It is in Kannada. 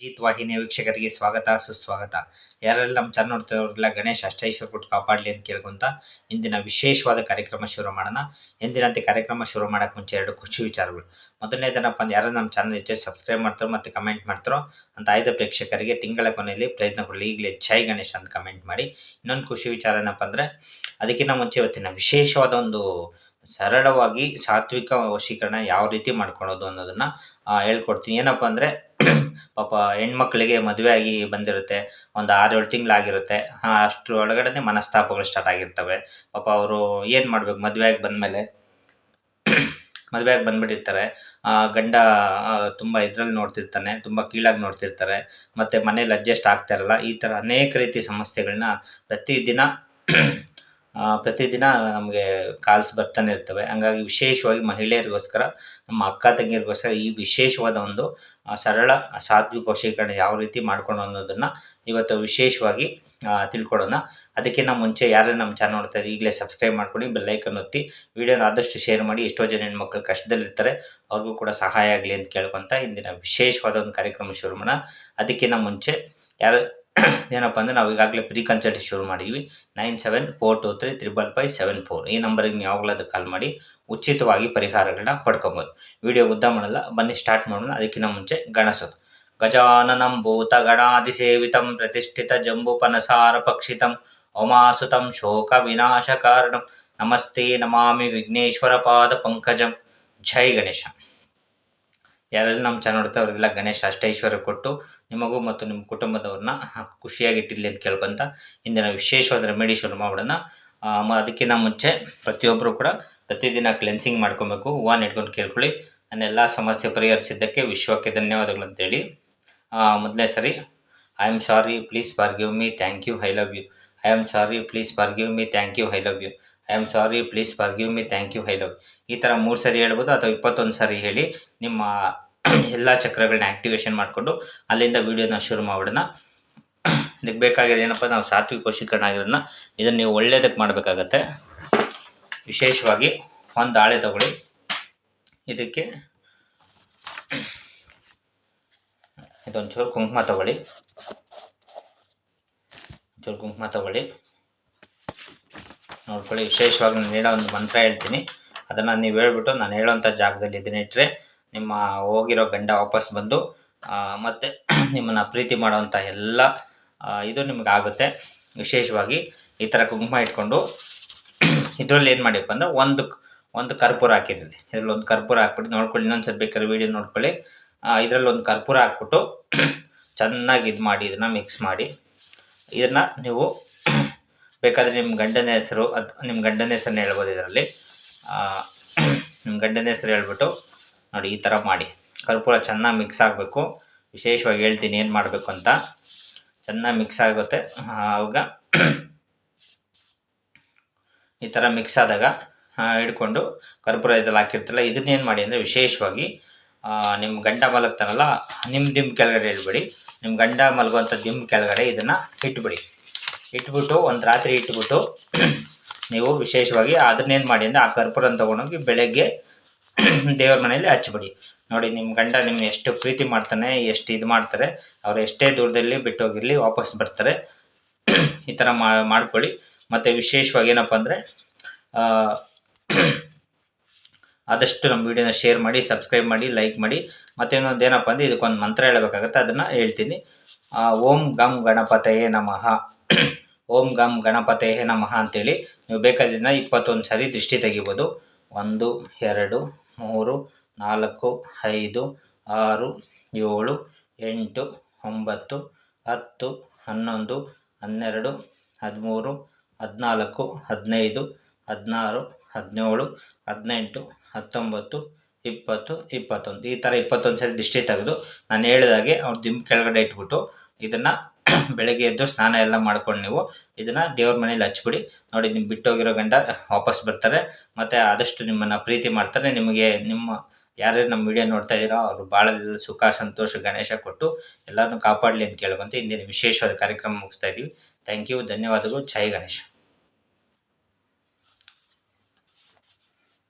ಜೀತ್ ವಾಹಿನಿ ವೀಕ್ಷಕರಿಗೆ ಸ್ವಾಗತ, ಸುಸ್ವಾಗತ. ಯಾರೆಲ್ಲ ನಮ್ಮ ಚಾನಲ್ ನೋಡ್ತಿರೋರೆಲ್ಲ ಗಣೇಶ್ ಅಷ್ಟೈಶ್ವರ ಕೊಟ್ಟು ಕಾಪಾಡಲಿ ಅಂತ ಕೇಳ್ಕೊಂತ ಇಂದಿನ ವಿಶೇಷವಾದ ಕಾರ್ಯಕ್ರಮ ಶುರು ಮಾಡೋಣ. ಎಂದಿನಂತೆ ಕಾರ್ಯಕ್ರಮ ಶುರು ಮಾಡೋಕೆ ಮುಂಚೆ ಎರಡು ಖುಷಿ ವಿಚಾರಗಳು. ಮೊದಲನೇದನಪ್ಪ ಅಂದ್ರೆ ಯಾರು ನಮ್ಮ ಚಾನಲ್ ಹೆಚ್ಚು ಸಬ್ಸ್ಕ್ರೈಬ್ ಮಾಡ್ತಾರೋ ಮತ್ತು ಕಮೆಂಟ್ ಮಾಡ್ತಾರೋ ಅಂತ ಆಯ್ದ ಪ್ರೇಕ್ಷಕರಿಗೆ ತಿಂಗಳ ಕೊನೆಯಲ್ಲಿ ಪ್ರೈಸ್ನ ಕೊಡಲಿ. ಈಗಲೇ ಜೈ ಗಣೇಶ್ ಅಂತ ಕಮೆಂಟ್ ಮಾಡಿ. ಇನ್ನೊಂದು ಖುಷಿ ವಿಚಾರ ಏನಪ್ಪ ಅಂದರೆ ಅದಕ್ಕಿಂತ ಮುಂಚೆ ಇವತ್ತಿನ ವಿಶೇಷವಾದ ಒಂದು ಸರಳವಾಗಿ ಸಾತ್ವಿಕ ವಶೀಕರಣ ಯಾವ ರೀತಿ ಮಾಡ್ಕೊಳೋದು ಅನ್ನೋದನ್ನು ಹೇಳ್ಕೊಡ್ತೀನಿ. ಏನಪ್ಪ ಅಂದರೆ, ಪಾಪ ಹೆಣ್ಮಕ್ಳಿಗೆ ಮದುವೆ ಆಗಿ ಬಂದಿರುತ್ತೆ, ಒಂದು ಆರು ಏಳು ತಿಂಗಳಾಗಿರುತ್ತೆ ಅಷ್ಟರ ಒಳಗಡೆ ಮನಸ್ತಾಪಗಳು ಸ್ಟಾರ್ಟ್ ಆಗಿರ್ತವೆ. ಪಾಪ ಅವರು ಏನು ಮಾಡ್ಬೇಕು, ಮದುವೆ ಆಗಿ ಬಂದಮೇಲೆ? ಆಗಿ ಬಂದ್ಬಿಟ್ಟಿರ್ತಾರೆ. ಗಂಡ ತುಂಬ ಇದ್ರಲ್ಲಿ ನೋಡ್ತಿರ್ತಾನೆ, ತುಂಬ ಕೀಳಾಗಿ ನೋಡ್ತಿರ್ತಾರೆ, ಮತ್ತು ಮನೇಲಿ ಅಡ್ಜಸ್ಟ್ ಆಗ್ತಾ ಇರಲ್ಲ. ಈ ಥರ ಅನೇಕ ರೀತಿ ಸಮಸ್ಯೆಗಳನ್ನ ಪ್ರತಿದಿನ ಪ್ರತಿದಿನ ನಮಗೆ ಕಾಲ್ಸ್ ಬರ್ತಾನೆ ಇರ್ತವೆ. ಹಂಗಾಗಿ ವಿಶೇಷವಾಗಿ ಮಹಿಳೆಯರಿಗೋಸ್ಕರ, ನಮ್ಮ ಅಕ್ಕ ತಂಗಿಯರಿಗೋಸ್ಕರ ಈ ವಿಶೇಷವಾದ ಒಂದು ಸರಳ ಸಾತ್ವಿಕ ವಶೀಕರಣ ಯಾವ ರೀತಿ ಮಾಡ್ಕೊಂಡು ಅನ್ನೋದನ್ನು ಇವತ್ತು ವಿಶೇಷವಾಗಿ ತಿಳ್ಕೊಳ್ಳೋಣ ಅದಕ್ಕಿಂತ ಮುಂಚೆ ಯಾರು ನಮ್ಮ ಚಾನಲ್ ನೋಡ್ತಾ ಈಗಲೇ ಸಬ್ಸ್ಕ್ರೈಬ್ ಮಾಡ್ಕೊಂಡು ಬೆಲ್ಲೈಕನ್ ಒತ್ತಿ. ವಿಡಿಯೋನ ಆದಷ್ಟು ಶೇರ್ ಮಾಡಿ, ಎಷ್ಟೋ ಜನ ಹೆಣ್ಮಕ್ಳು ಕಷ್ಟದಲ್ಲಿರ್ತಾರೆ, ಅವ್ರಿಗೂ ಕೂಡ ಸಹಾಯ ಆಗಲಿ ಅಂತ ಕೇಳ್ಕೊತ ಇಂದಿನ ವಿಶೇಷವಾದ ಒಂದು ಕಾರ್ಯಕ್ರಮ ಶುರು ಮಾಡೋಣ. ಅದಕ್ಕಿಂತ ಮುಂಚೆ, ಯಾರು ಏನಪ್ಪ ಅಂದರೆ ನಾವು ಈಗಾಗಲೇ ಪ್ರೀ ಕನ್ಸಲ್ಟ್ ಶುರು ಮಾಡಿದ್ವಿ. Nine seven four two three triple five seven four ಈ ನಂಬರಿಗೆ ನೀವು ಯಾವಾಗಲಾದ್ರೂ ಕಾಲ್ ಮಾಡಿ ಉಚಿತವಾಗಿ ಪರಿಹಾರಗಳನ್ನ ಪಡ್ಕೊಬೋದು. ವಿಡಿಯೋ ಉದ್ದ ಮಾಡಲ್ಲ, ಬನ್ನಿ ಸ್ಟಾರ್ಟ್ ಮಾಡೋಣ. ಅದಕ್ಕಿಂತ ಮುಂಚೆ ಗಣಸೋದು ಗಜಾನನಂ ಭೂತ ಗಣಾದಿಸೇವಿತಂ ಪ್ರತಿಷ್ಠಿತ ಜಂಬುಪನಸಾರ ಪಕ್ಷಿತಂ ಓಮಾಸುತಂ ಶೋಕ ವಿನಾಶ ಕಾರಣಂ ನಮಸ್ತೆ ನಮಾಮಿ ವಿಘ್ನೇಶ್ವರ ಪಾದ ಪಂಕಜಂ. ಜೈ ಗಣೇಶ. ಯಾರೆಲ್ಲ ನಮ್ಮ ಚಾನಲ್ ನೋಡ್ತಾ ಅವರಿಗೆಲ್ಲ ಗಣೇಶ ಅಷ್ಟೈಶ್ವರ್ಯ ಕೊಟ್ಟು ನಿಮಗೂ ಮತ್ತು ನಿಮ್ಮ ಕುಟುಂಬದವ್ರನ್ನ ಖುಷಿಯಾಗಿಟ್ಟಿರಲಿ ಅಂತ ಕೇಳ್ಕೊಂತ ಇಂದಿನ ವಿಶೇಷವಾದ ರೆಮಿಡಿ ಶುರು ಮಾಡೋಣ ಅದಕ್ಕಿಂತ ಮುಂಚೆ ಪ್ರತಿಯೊಬ್ಬರು ಕೂಡ ಪ್ರತಿದಿನ ಕ್ಲೆನ್ಸಿಂಗ್ ಮಾಡ್ಕೊಬೇಕು. ಹೂವನ್ನು ಇಟ್ಕೊಂಡು ಕೇಳ್ಕೊಳ್ಳಿ. ನನ್ನೆಲ್ಲ ಸಮಸ್ಯೆ ಪರಿಹರಿಸಿದ್ದಕ್ಕೆ ವಿಶ್ವಕ್ಕೆ ಧನ್ಯವಾದಗಳು ಅಂತೇಳಿ ಮೊದಲೇ ಸರಿ. I am sorry please give me thank you I love you I am sorry please give me thank you I love you I am sorry please give me thank you I love ಈ ಥರ ಮೂರು ಸರಿ ಹೇಳ್ಬೋದು ಅಥವಾ ಇಪ್ಪತ್ತೊಂದು ಸಾರಿ ಹೇಳಿ ನಿಮ್ಮ ಎಲ್ಲ ಚಕ್ರಗಳನ್ನ ಆ್ಯಕ್ಟಿವೇಶನ್ ಮಾಡಿಕೊಂಡು ಅಲ್ಲಿಂದ ವೀಡಿಯೋನ ಶುರು ಮಾಡೋಣ ಇದಕ್ಕೆ ಬೇಕಾಗಿದೆ ಏನಪ್ಪ, ನಾವು ಸಾತ್ವಿಕ ವಶೀಕರಣ ಆಗಿರೋದನ್ನ ಇದನ್ನು ನೀವು ಒಳ್ಳೆಯದಕ್ಕೆ ಮಾಡಬೇಕಾಗತ್ತೆ. ವಿಶೇಷವಾಗಿ ಒಂದು ಹಾಳೆ ತಗೊಳ್ಳಿ. ಇದಕ್ಕೆ ಇದೊಂದು ಚೂರು ಕುಂಕುಮ ತಗೊಳ್ಳಿ. ಚೂರು ಕುಂಕುಮ ತಗೊಳ್ಳಿ. ನೋಡ್ಕೊಳ್ಳಿ, ವಿಶೇಷವಾಗಿ ನಾನು ಹೇಳೋ ಒಂದು ಮಂತ್ರ ಹೇಳ್ತೀನಿ. ಅದನ್ನು ನೀವು ಹೇಳ್ಬಿಟ್ಟು ನಾನು ಹೇಳೋವಂಥ ಜಾಗದಲ್ಲಿ ಇದನ್ನಿಟ್ಟರೆ ನಿಮ್ಮ ಹೋಗಿರೋ ಗಂಡ ವಾಪಸ್ ಬಂದು ಮತ್ತೆ ನಿಮ್ಮನ್ನು ಪ್ರೀತಿ ಮಾಡುವಂತ ಎಲ್ಲ ಇದು ನಿಮ್ಗೆ ಆಗುತ್ತೆ ವಿಶೇಷವಾಗಿ ಈ ಥರ ಕುಂಕುಮ ಇಟ್ಕೊಂಡು ಇದರಲ್ಲಿ ಏನು ಮಾಡಿಪ್ಪ ಅಂದ್ರೆ ಒಂದು ಒಂದು ಕರ್ಪೂರ ಹಾಕಿದ್ರಲ್ಲಿ ಇದರಲ್ಲಿ ಒಂದು ಕರ್ಪೂರ ಹಾಕ್ಬಿಟ್ಟು ನೋಡ್ಕೊಳ್ಳಿ ಇನ್ನೊಂದು ಬೇಕಾದ್ರೆ ವೀಡಿಯೋ ನೋಡ್ಕೊಳ್ಳಿ. ಇದರಲ್ಲಿ ಒಂದು ಕರ್ಪೂರ ಹಾಕ್ಬಿಟ್ಟು ಚೆನ್ನಾಗಿ ಇದು ಮಾಡಿ, ಇದನ್ನು ಮಿಕ್ಸ್ ಮಾಡಿ. ಇದನ್ನು ನೀವು ಬೇಕಾದರೆ ನಿಮ್ಮ ಗಂಡನ ಹೆಸರು ಅದು ನಿಮ್ಮ ಗಂಡನ ಹೆಸರನ್ನ ಹೇಳ್ಬೋದು ಇದರಲ್ಲಿ. ನಿಮ್ಮ ಗಂಡನ ಹೆಸರು ಹೇಳ್ಬಿಟ್ಟು ನೋಡಿ, ಈ ಥರ ಮಾಡಿ. ಕರ್ಪೂರ ಚೆನ್ನಾಗಿ ಮಿಕ್ಸ್ ಆಗಬೇಕು. ವಿಶೇಷವಾಗಿ ಹೇಳ್ತೀನಿ ಏನು ಮಾಡಬೇಕು ಅಂತ. ಚೆನ್ನಾಗಿ ಮಿಕ್ಸ್ ಆಗುತ್ತೆ. ಆವಾಗ ಈ ಥರ ಮಿಕ್ಸ್ ಆದಾಗ ಹಿಡ್ಕೊಂಡು ಕರ್ಪೂರ ಇದೆಲ್ಲ ಹಾಕಿರ್ತಲ್ಲ ಇದನ್ನೇನು ಮಾಡಿ ಅಂದರೆ ವಿಶೇಷವಾಗಿ ನಿಮ್ಮ ಗಂಡ ಮಲಗ್ತಾನಲ್ಲ ನಿಮ್ಮ ದಿಮ್ ಕೆಳಗಡೆ ಹೇಳ್ಬಿಡಿ ನಿಮ್ಮ ಗಂಡ ಮಲಗುವಂಥ ದಿಮ್ ಕೆಳಗಡೆ ಇದನ್ನು ಇಟ್ಬಿಡಿ. ಇಟ್ಬಿಟ್ಟು ಒಂದು ರಾತ್ರಿ ಇಟ್ಬಿಟ್ಟು ನೀವು ವಿಶೇಷವಾಗಿ ಅದನ್ನೇನು ಮಾಡಿ ಅಂದರೆ ಆ ಕರ್ಪೂರನ ತೊಗೊಂಡೋಗಿ ಬೆಳಗ್ಗೆ ದೇವ್ರ ಮನೆಯಲ್ಲಿ ಹಚ್ಬಿಡಿ ನೋಡಿ ನಿಮ್ಮ ಗಂಡ ನಿಮ್ಗೆ ಎಷ್ಟು ಪ್ರೀತಿ ಮಾಡ್ತಾನೆ, ಎಷ್ಟು ಇದು ಮಾಡ್ತಾರೆ, ಅವ್ರು ಎಷ್ಟೇ ದೂರದಲ್ಲಿ ಬಿಟ್ಟು ಹೋಗಿರಲಿ, ವಾಪಸ್ ಬರ್ತಾರೆ. ಈ ಥರ ಮಾಡ್ಕೊಳ್ಳಿ. ಮತ್ತು ವಿಶೇಷವಾಗಿ ಏನಪ್ಪ ಅಂದರೆ ಆದಷ್ಟು ನಮ್ಮ ವಿಡಿಯೋನ ಶೇರ್ ಮಾಡಿ, ಸಬ್ಸ್ಕ್ರೈಬ್ ಮಾಡಿ, ಲೈಕ್ ಮಾಡಿ. ಮತ್ತು ಇನ್ನೊಂದು ಏನಪ್ಪ ಅಂದರೆ, ಇದಕ್ಕೊಂದು ಮಂತ್ರ ಹೇಳಬೇಕಾಗತ್ತೆ, ಅದನ್ನು ಹೇಳ್ತೀನಿ. ಓಂ ಗಮ್ ಗಣಪತಯೇ ನಮಃ. ಓಂ ಗಮ್ ಗಣಪತಯೇ ನಮಃ ಅಂತೇಳಿ. ನೀವು ಬೇಕಾದ್ರಿಂದ ಇಪ್ಪತ್ತೊಂದು ಸಾರಿ ದೃಷ್ಟಿ ತೆಗಿಬೋದು. ಒಂದು, ಎರಡು ಮೂರು, ನಾಲ್ಕು, ಐದು, ಆರು, ಏಳು, ಎಂಟು, ಒಂಬತ್ತು, ಹತ್ತು, ಹನ್ನೊಂದು, ಹನ್ನೆರಡು, ಹದಿಮೂರು, ಹದಿನಾಲ್ಕು, ಹದಿನೈದು, ಹದಿನಾರು, ಹದಿನೇಳು, ಹದಿನೆಂಟು, ಹತ್ತೊಂಬತ್ತು, ಇಪ್ಪತ್ತು, ಇಪ್ಪತ್ತೊಂದು. ಈ ಥರ ಇಪ್ಪತ್ತೊಂದು ಸರಿ ದಿಷ್ಟಿ ತೆಗೆದು ನಾನು ಹೇಳಿದಾಗೆ ಅವ್ರು ದಿಂಬು ಕೆಳಗಡೆ ಇಟ್ಬಿಟ್ಟು ಇದನ್ನು ಬೆಳಗ್ಗೆ ಎದ್ದು ಸ್ನಾನ ಎಲ್ಲ ಮಾಡ್ಕೊಂಡು ನೀವು ಇದನ್ನು ದೇವ್ರ ಮನೇಲಿ ಹಚ್ಬಿಡಿ. ನೋಡಿ ನಿಮ್ಮ ಬಿಟ್ಟೋಗಿರೋ ಗಂಡ ವಾಪಸ್ ಬರ್ತಾರೆ. ಮತ್ತು ಆದಷ್ಟು ನಿಮ್ಮನ್ನು ಪ್ರೀತಿ ಮಾಡ್ತಾರೆ. ನಿಮಗೆ ನಿಮ್ಮ, ಯಾರ್ಯಾರು ನಮ್ಮ ವಿಡಿಯೋ ನೋಡ್ತಾ ಇದ್ದೀರೋ ಅವರು ಭಾಳ ಸುಖ, ಸಂತೋಷ, ಗಣೇಶ ಕೊಟ್ಟು ಎಲ್ಲರನ್ನೂ ಕಾಪಾಡಲಿ ಅಂತ ಕೇಳ್ಕೊಂತ ಇಂದಿನ ವಿಶೇಷವಾದ ಕಾರ್ಯಕ್ರಮ ಮುಗಿಸ್ತಾ ಇದೀವಿ ಥ್ಯಾಂಕ್ ಯು ಧನ್ಯವಾದಗಳು. ಜೈ ಗಣೇಶ.